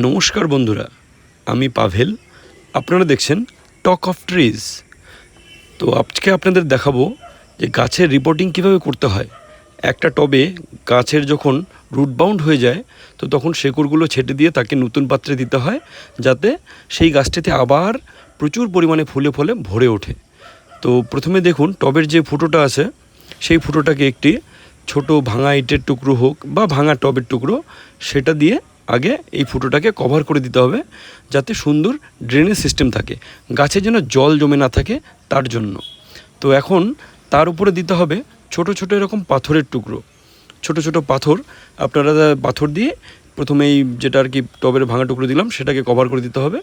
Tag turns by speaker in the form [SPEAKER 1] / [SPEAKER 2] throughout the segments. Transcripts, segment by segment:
[SPEAKER 1] নমস্কার বন্ধুরা, আমি পাভেল। আপনারা দেখছেন টক অফ ট্রিজ তো আজকে আপনাদের দেখাবো যে গাছের রিপোর্টিং কীভাবে করতে হয়। একটা টবে গাছের যখন রুট বাউন্ড হয়ে যায়, তো তখন শেকড়গুলো ছেটে দিয়ে তাকে নতুন পাত্রে দিতে হয়, যাতে সেই গাছটিতে আবার প্রচুর পরিমাণে ফুলে ফলে ভরে ওঠে। তো প্রথমে দেখুন, টবের যে ফুটোটা আছে, সেই ফুটোটাকে একটি ছোট ভাঙা ইটের টুকরো হোক বা ভাঙা টবের টুকরো, সেটা দিয়ে আগে এই ফুটোটাকে কভার করে দিতে হবে যাতে সুন্দর ড্রেনেজ সিস্টেম থাকে। গাছে যেন জল জমে না থাকে তার জন্য। তো এখন তার উপরে দিতে হবে ছোট ছোট এরকম পাথরের টুকরো। ছোট ছোট পাথর, আপনারা পাথর দিয়ে প্রথমে এই যেটা আর কি টবের ভাঙা টুকরো দিলাম, সেটাকে কভার করে দিতে হবে।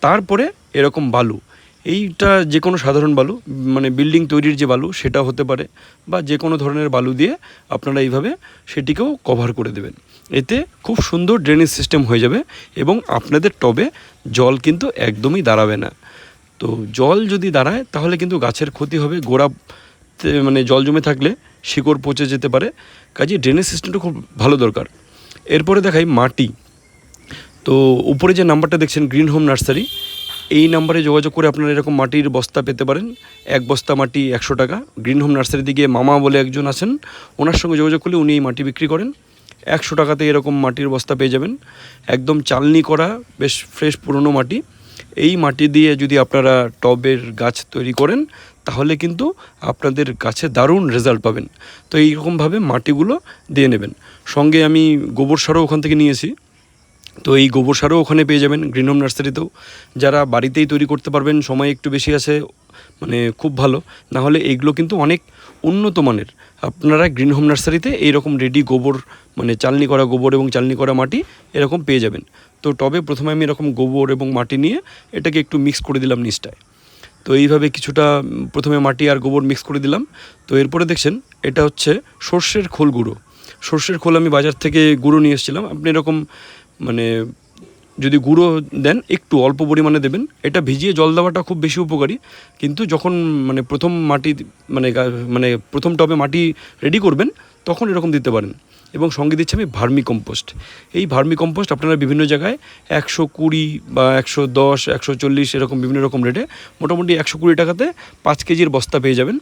[SPEAKER 1] তারপরে এরকম বালু। এইটা যে কোনো সাধারণ বালু মানে বিল্ডিং তৈরির যে বালু, সেটা হতে পারে বা যে কোনো ধরনের বালু দিয়ে আপনারা এইভাবে সেটিকেও কভার করে দেবেন। এতে খুব সুন্দর ড্রেনেজ সিস্টেম হয়ে যাবে এবং আপনাদের টবে জল কিন্তু একদমই দাঁড়াবে না। তো জল যদি দাঁড়ায়, তাহলে কিন্তু গাছের ক্ষতি হবে। গোড়া মানে জল জমে থাকলে শিকড় পচে যেতে পারে। কাজে ড্রেনেজ সিস্টেমটা খুব ভালো দরকার। এরপরে দেখাই মাটি। তো উপরে যে নাম্বারটা দেখছেন গ্রিন হোম নার্সারি এই নাম্বারে যোগাযোগ করে আপনারা এরকম মাটির বস্তা পেতে পারেন। এক বস্তা মাটি একশো টাকা। গ্রিন হোম নার্সারি দিকে মামা বলে একজন আছেন। ওনার সঙ্গে যোগাযোগ করলে উনি এই মাটি বিক্রি করেন। একশো টাকাতে এরকম মাটির বস্তা পেয়ে যাবেন। একদম চালনি করা, বেশ ফ্রেশ পুরনো মাটি। এই মাটি দিয়ে যদি আপনারা টবের গাছ তৈরি করেন, তাহলে কিন্তু আপনাদের গাছে দারুণ রেজাল্ট পাবেন। তো এইরকমভাবে মাটিগুলো দিয়ে নেবেন। সঙ্গে আমি গোবর সারও ওখান থেকে নিয়েছি। তো এই গোবর সারও ওখানে পেয়ে যাবেন গ্রিন হোম নার্সারিতেও যারা বাড়িতেই তৈরি করতে পারবেন, সময় একটু বেশি আছে মানে খুব ভালো। না হলে এইগুলো কিন্তু অনেক উন্নত মানের। আপনারা গ্রিন হোম নার্সারিতে এইরকম রেডি গোবর মানে চালনি করা গোবর এবং চালনি করা মাটি এরকম পেয়ে যাবেন। তো টবে প্রথমে আমি এরকম গোবর এবং মাটি নিয়ে এটাকে একটু মিক্স করে দিলাম নিচটায়। তো এইভাবে কিছুটা, প্রথমে মাটি আর গোবর মিক্স করে দিলাম। তো এরপরে দেখছেন, এটা হচ্ছে সর্ষের খোল গুঁড়ো। সর্ষের খোল আমি বাজার থেকে গুঁড়ো নিয়ে এসেছিলাম। আপনি এরকম মানে যদি গুঁড়ো দেন, একটু অল্প পরিমাণে দেবেন। এটা ভিজিয়ে জল দেওয়াটা খুব বেশি উপকারী। কিন্তু যখন মানে প্রথম মাটি মানে মানে প্রথম টবে মাটি রেডি করবেন, তখন এরকম দিতে পারেন। এবং সঙ্গে দিচ্ছি আমি ভার্মি কম্পোস্ট। এই ভার্মি কম্পোস্ট আপনারা বিভিন্ন জায়গায় একশো কুড়ি বা একশো দশ, একশো চল্লিশ এরকম বিভিন্ন রকম রেটে মোটামুটি একশো কুড়ি টাকাতে পাঁচ কেজির বস্তা পেয়ে যাবেন।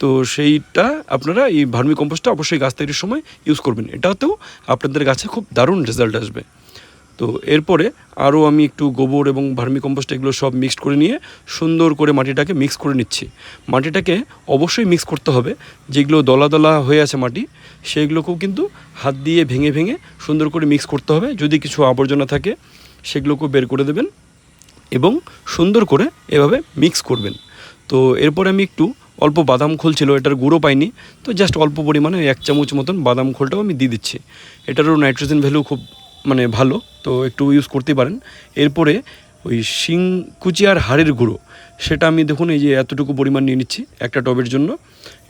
[SPEAKER 1] তো সেইটা আপনারা এই ভার্মি কম্পোস্টটা অবশ্যই গাছ তৈরির সময় ইউজ করবেন। এটাতেও আপনাদের গাছে খুব দারুণ রেজাল্ট আসবে। তো এরপরে আরও আমি একটু গোবর এবং ভার্মি কম্পোস্ট এগুলো সব মিক্সড করে নিয়ে সুন্দর করে মাটিটাকে মিক্স করে নিচ্ছি। মাটিটাকে অবশ্যই মিক্স করতে হবে। যেগুলো দলা দলা হয়ে আছে মাটি, সেগুলোকেও কিন্তু হাত দিয়ে ভেঙে ভেঙে সুন্দর করে মিক্স করতে হবে। যদি কিছু আবর্জনা থাকে, সেগুলোকেও বের করে দেবেন এবং সুন্দর করে এভাবে মিক্স করবেন। তো এরপরে আমি একটু অল্প বাদাম খোল ছিল, এটার গুঁড়ো পাইনি। তো জাস্ট অল্প পরিমাণে এক চামচ মতন বাদাম খোলটাও আমি দিয়ে দিচ্ছি। এটারও নাইট্রোজেন ভ্যালু খুব মানে ভালো, তো একটু ইউজ করতে পারেন। এরপরে ওই শিংকুচি আর হাড়ের গুঁড়ো, সেটা আমি দেখুন এই যে এতটুকু পরিমাণ নিয়ে নিচ্ছি একটা টবের জন্য।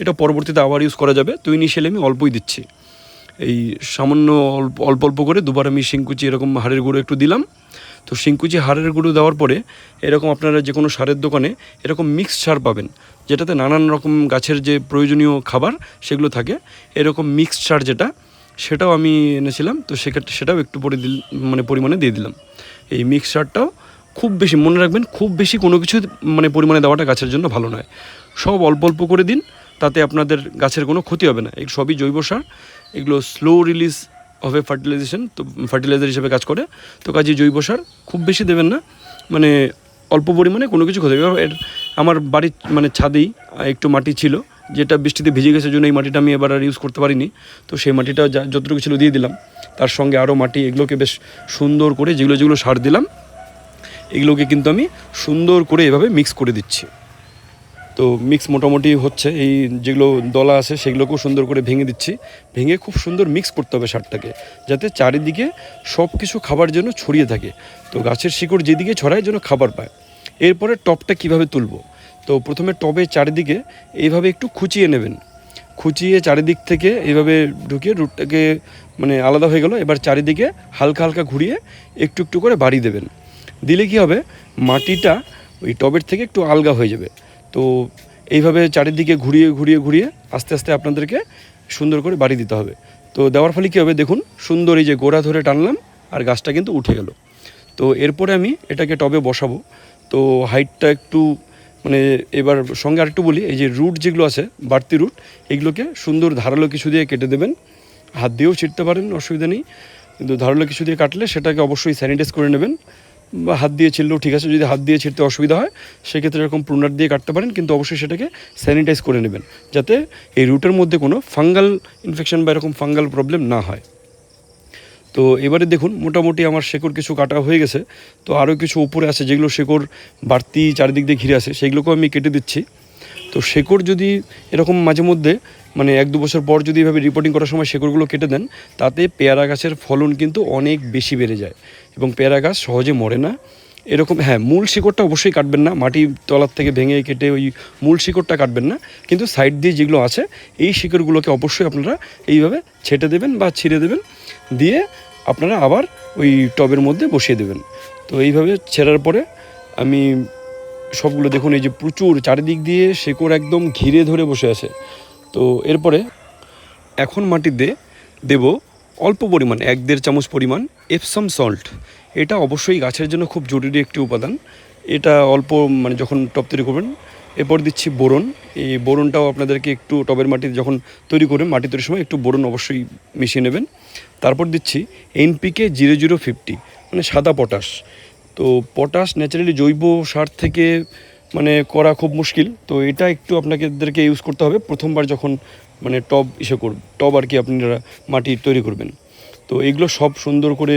[SPEAKER 1] এটা পরবর্তীতে আবার ইউজ করা যাবে, তো ইনিশিয়ালি আমি অল্পই দিচ্ছি। এই সামান্য অল্প অল্প অল্প করে দুবার আমি শিংকুচি এরকম হাড়ের গুঁড়ো একটু দিলাম। তো শিংকুচি হাড়ের গুঁড়ো দেওয়ার পরে এরকম আপনারা যে কোনো সারের দোকানে এরকম মিক্স সার পাবেন, যেটাতে নানান রকম গাছের যে প্রয়োজনীয় খাবার সেগুলো থাকে। এরকম মিক্সড সার যেটা সেটাও আমি এনেছিলাম, তো সেক্ষেত্রে সেটাও একটু পরে দিল মানে পরিমাণে দিয়ে দিলাম। এই মিক্স সারটাও খুব বেশি, মনে রাখবেন, খুব বেশি কোনো কিছু মানে পরিমাণে দেওয়াটা গাছের জন্য ভালো নয়। সব অল্প অল্প করে দিন, তাতে আপনাদের গাছের কোনো ক্ষতি হবে না। এই সবই জৈব সার, এগুলো স্লো রিলিজ হবে ফার্টিলাইজেশন তো ফার্টিলাইজার হিসেবে কাজ করে। তো কাজে জৈব সার খুব বেশি দেবেন না মানে অল্প পরিমাণে কোনো কিছু ক্ষতি হবে এর, আমার বাড়ির মানে ছাদেই একটু মাটি ছিল যেটা বৃষ্টিতে ভিজে গেছে জন্য এই মাটিটা আমি এবার আর ইউজ করতে পারিনি। তো সেই মাটিটা যতটুকু ছিল দিয়ে দিলাম। তার সঙ্গে আরও মাটি, এগুলোকে বেশ সুন্দর করে যেগুলো যেগুলো সার দিলাম, এগুলোকে কিন্তু আমি সুন্দর করে এভাবে মিক্স করে দিচ্ছি। তো মিক্স মোটামুটি হচ্ছে এই যেগুলো দলা আছে সেগুলোকেও সুন্দর করে ভেঙে দিচ্ছি। ভেঙে খুব সুন্দর মিক্স করতে হবে সারটাকে, যাতে চারিদিকে সব কিছু খাবার জন্য ছড়িয়ে থাকে। তো গাছের শিকড় যেদিকে ছড়ায় যেন খাবার পায়। এরপরে টপটা কীভাবে তুলবো? তো প্রথমে টবে চারিদিকে এইভাবে একটু খুঁচিয়ে নেবেন। খুঁচিয়ে চারিদিক থেকে এইভাবে ঢুকিয়ে রুটটাকে মানে আলাদা হয়ে গেল, এবার চারিদিকে হালকা হালকা ঘুরিয়ে একটু একটু করে বাড়ি দেবেন। দিলে কি হবে? মাটিটা ওই টবের থেকে একটু আলগা হয়ে যাবে। তো এইভাবে চারিদিকে ঘুরিয়ে ঘুরিয়ে ঘুরিয়ে আস্তে আস্তে আপনাদেরকে সুন্দর করে বাড়ি দিতে হবে। তো দেওয়ার ফলে কী হবে দেখুন, সুন্দর এই যে গোড়া ধরে টানলাম আর গাছটা কিন্তু উঠে গেল। তো এরপরে আমি এটাকে টবে বসাবো। তো হাইটটা একটু মানে এবার সঙ্গে আরেকটু বলি, এই যে রুট যেগুলো আছে, বাড়তি রুট এগুলোকে সুন্দর ধারালো কিছু দিয়ে কেটে দেবেন। হাত দিয়েও ছিটতে পারেন, অসুবিধা নেই। কিন্তু ধারালো কিছু দিয়ে কাটলে সেটাকে অবশ্যই স্যানিটাইজ করে নেবেন। বা হাত দিয়ে ছিললেও ঠিক আছে, যদি হাত দিয়ে ছিঁড়তে অসুবিধা হয়, সেক্ষেত্রে এরকম প্রুনার দিয়ে কাটতে পারেন, কিন্তু অবশ্যই সেটাকে স্যানিটাইজ করে নেবেন, যাতে এই রুটের মধ্যে কোনো ফাঙ্গাল ইনফেকশন বা এরকম ফাঙ্গাল প্রবলেম না হয়। তো এবারে দেখুন, মোটামুটি আমার শেকড় কিছু কাটা হয়ে গেছে। তো আরও কিছু উপরে আছে যেগুলো শেকড় বাড়তি চারিদিক দিয়ে ঘিরে আছে, সেগুলোকেও আমি কেটে দিচ্ছি। তো শেকড় যদি এরকম মাঝে মধ্যে মানে এক দু বছর পর যদি এভাবে রিপোর্টিং করার সময় শেকড়গুলো কেটে দেন, তাতে পেয়ারা গাছের ফলন কিন্তু অনেক বেশি বেড়ে যায় এবং পেয়ারা গাছ সহজে মরে না। এরকম হ্যাঁ মূল শিকড়টা অবশ্যই কাটবেন না। মাটি তলার থেকে ভেঙে কেটে ওই মূল শিকড়টা কাটবেন না। কিন্তু সাইড দিয়ে যেগুলো আছে, এই শিকড়গুলোকে অবশ্যই আপনারা এইভাবে ছেটে দেবেন বা ছিঁড়ে দেবেন। দিয়ে আপনারা আবার ওই টবের মধ্যে বসিয়ে দেবেন। তো এইভাবে ছেঁড়ার পরে আমি সবগুলো দেখুন, এই যে প্রচুর চারিদিক দিয়ে শেকড় একদম ঘিরে ধরে বসে আছে। তো এরপরে এখন মাটিতে দেব অল্প পরিমাণ, এক দেড় চামচ পরিমাণ এপসাম সল্ট এটা অবশ্যই গাছের জন্য খুব জরুরি একটি উপাদান। এটা অল্প মানে যখন টব তৈরি করবেন, এরপর দিচ্ছি বোরন। এই বোরনটাও আপনাদেরকে একটু টবের মাটি যখন তৈরি করবেন, মাটি তৈরির সময় একটু বোরন অবশ্যই মিশিয়ে নেবেন। তারপর দিচ্ছি এনপিকে জিরো জিরো ফিফটি মানে সাদা পটাশ তো পটাশ ন্যাচারালি জৈব সার থেকে মানে করা খুব মুশকিল। তো এটা একটু আপনাদেরকে ইউজ করতে হবে। প্রথমবার যখন মানে টব ইসে করব, টব আর কি আপনারা মাটি তৈরি করবেন। তো এগুলো সব সুন্দর করে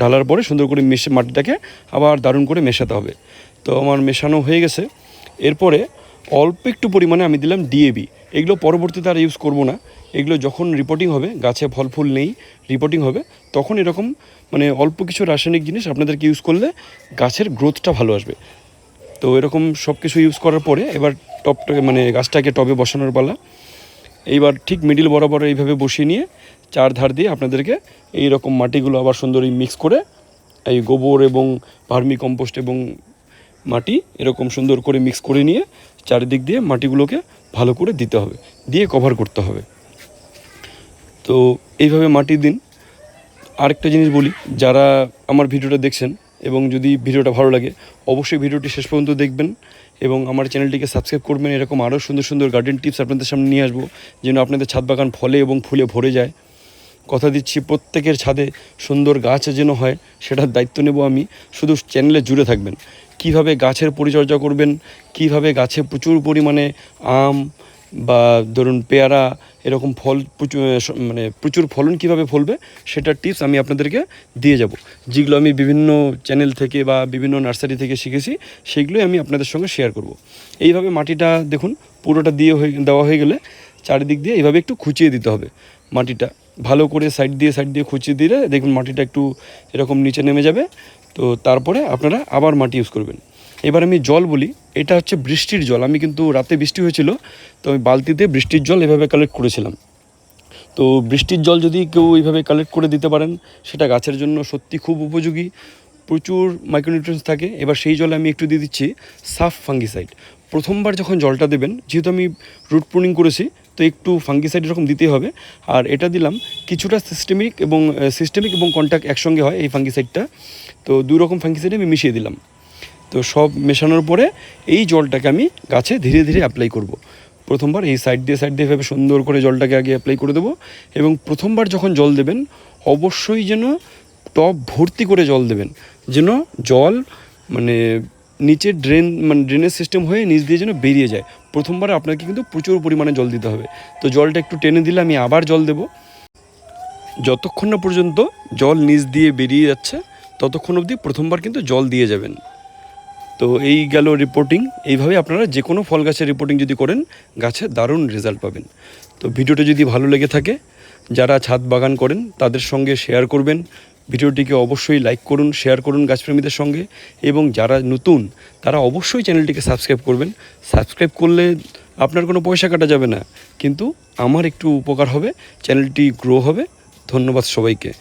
[SPEAKER 1] ঢালার পরে সুন্দর করে মেশে, মাটিটাকে আবার দারুণ করে মেশাতে হবে। তো আমার মেশানো হয়ে গেছে। এরপরে অল্প একটু পরিমাণে আমি দিলাম ডিএবি এগুলো পরবর্তীতে আর ইউজ করব না। এগুলো যখন রিপোর্টিং হবে, গাছে ফল ফুল নেই রিপোর্টিং হবে, তখন এরকম মানে অল্প কিছু রাসায়নিক জিনিস আপনাদেরকে ইউজ করলে গাছের গ্রোথটা ভালো আসবে। তো এরকম সব কিছু ইউজ করার পরে এবার টপটাকে মানে গাছটাকে টবে বসানোর পালা। এইবার ঠিক মিডিল বরাবর এইভাবে বসিয়ে নিয়ে চার ধার দিয়ে আপনাদেরকে এই রকম মাটিগুলো আবার সুন্দর মিক্স করে এই গোবর এবং ভার্মি কম্পোস্ট এবং মাটি এরকম সুন্দর করে মিক্স করে নিয়ে চারিদিক দিয়ে মাটিগুলোকে ভালো করে দিতে হবে, দিয়ে কভার করতে হবে। তো এইভাবে মাটি দিন। আরেকটা জিনিস বলি, যারা আমার ভিডিওটা দেখছেন এবং যদি ভিডিওটা ভালো লাগে, অবশ্যই ভিডিওটি শেষ পর্যন্ত দেখবেন। এবং আমার চ্যানেলটিকে সাবস্ক্রাইব করবেন। এরকম আরও সুন্দর সুন্দর গার্ডেন টিপস আপনাদের সামনে নিয়ে আসব, যেন আপনাদের ছাদ বাগান ফলে এবং ফুলে ভরে যায়। কথা দিচ্ছি, প্রত্যেকের ছাদে সুন্দর গাছ যেন হয়, সেটার দায়িত্ব নেব আমি। শুধু চ্যানেলে জুড়ে থাকবেন। কীভাবে গাছের পরিচর্যা করবেন? কীভাবে গাছে প্রচুর পরিমাণে আম বা ধরুন পেয়ারা, এরকম ফল প্রচুর মানে প্রচুর ফলন কীভাবে ফলবে সেটার টিপস আমি আপনাদেরকে দিয়ে যাব। যেগুলো আমি বিভিন্ন চ্যানেল থেকে বা বিভিন্ন নার্সারি থেকে শিখেছি, সেগুলোই আমি আপনাদের সঙ্গে শেয়ার করব। এইভাবে মাটিটা দেখুন, পুরোটা দিয়ে হয়ে দেওয়া হয়ে গেলে চারিদিক দিয়ে এইভাবে একটু খুঁচিয়ে দিতে হবে মাটিটা। ভালো করে সাইড দিয়ে সাইড দিয়ে খুঁচিয়ে দিলে দেখুন মাটিটা একটু এরকম নিচে নেমে যাবে। তো তারপরে আপনারা আবার মাটি ইউজ করবেন। এবার আমি জল বলি, এটা হচ্ছে বৃষ্টির জল। আমি কিন্তু রাতে বৃষ্টি হয়েছিল, তো আমি বালতিতে বৃষ্টির জল এভাবে কালেক্ট করেছিলাম। তো বৃষ্টির জল যদি কেউ এইভাবে কালেক্ট করে দিতে পারেন, সেটা গাছের জন্য সত্যি খুব উপযোগী। প্রচুর মাইক্রোনিউট্রিয়েন্টস থাকে। এবার সেই জলে আমি একটু দিয়ে দিচ্ছি সাফ ফাঙ্গিসাইড প্রথমবার যখন জলটা দেবেন, যেহেতু আমি রুট প্রুনিং করেছি, তো একটু ফাঙ্গিসাইড এরকম দিতেই হবে। আর এটা দিলাম, কিছুটা সিস্টেমিক এবং সিস্টেমিক এবং কন্ট্যাক্ট একসঙ্গে হয় এই ফাঙ্গিসাইডটা তো দুই রকম ফাঙ্গিসাইড আমি মিশিয়ে দিলাম। তো সব মেশানোর পরে এই জলটাকে আমি গাছে ধীরে ধীরে অ্যাপ্লাই করব। প্রথমবার এই সাইড দিয়ে সাইড দিয়ে সুন্দর করে জলটাকে আগে অ্যাপ্লাই করে দেবো এবং প্রথমবার যখন জল দেবেন, অবশ্যই যেন টপ ভর্তি করে জল দেবেন। যেন জল মানে নিচে ড্রেন মানে ড্রেনেজ সিস্টেম হয়ে নিচ দিয়ে যেন বেরিয়ে যায়। প্রথমবার আপনাকে কিন্তু প্রচুর পরিমাণে জল দিতে হবে। তো জলটা একটু টেনে দিলে আমি আবার জল দেবো। যতক্ষণ না পর্যন্ত জল নিচ দিয়ে বেরিয়ে যাচ্ছে, ততক্ষণ অবধি প্রথমবার কিন্তু জল দিয়ে যাবেন। তো এই গেল রিপোর্টিং এইভাবে আপনারা যে কোনো ফল গাছের রিপোর্টিং যদি করেন, গাছে দারুণ রেজাল্ট পাবেন। তো ভিডিওটা যদি ভালো লেগে থাকে, যারা ছাদ বাগান করেন, তাদের সঙ্গে শেয়ার করবেন। ভিডিওটিকে অবশ্যই লাইক করুন শেয়ার করুন গাছপ্রেমীদের সঙ্গে। এবং যারা নতুন, তারা অবশ্যই চ্যানেলটিকে সাবস্ক্রাইব করবেন। সাবস্ক্রাইব করলে আপনার কোনো পয়সা কাটা যাবে না। কিন্তু আমার একটু উপকার হবে, চ্যানেলটি গ্রো হবে। ধন্যবাদ সবাইকে।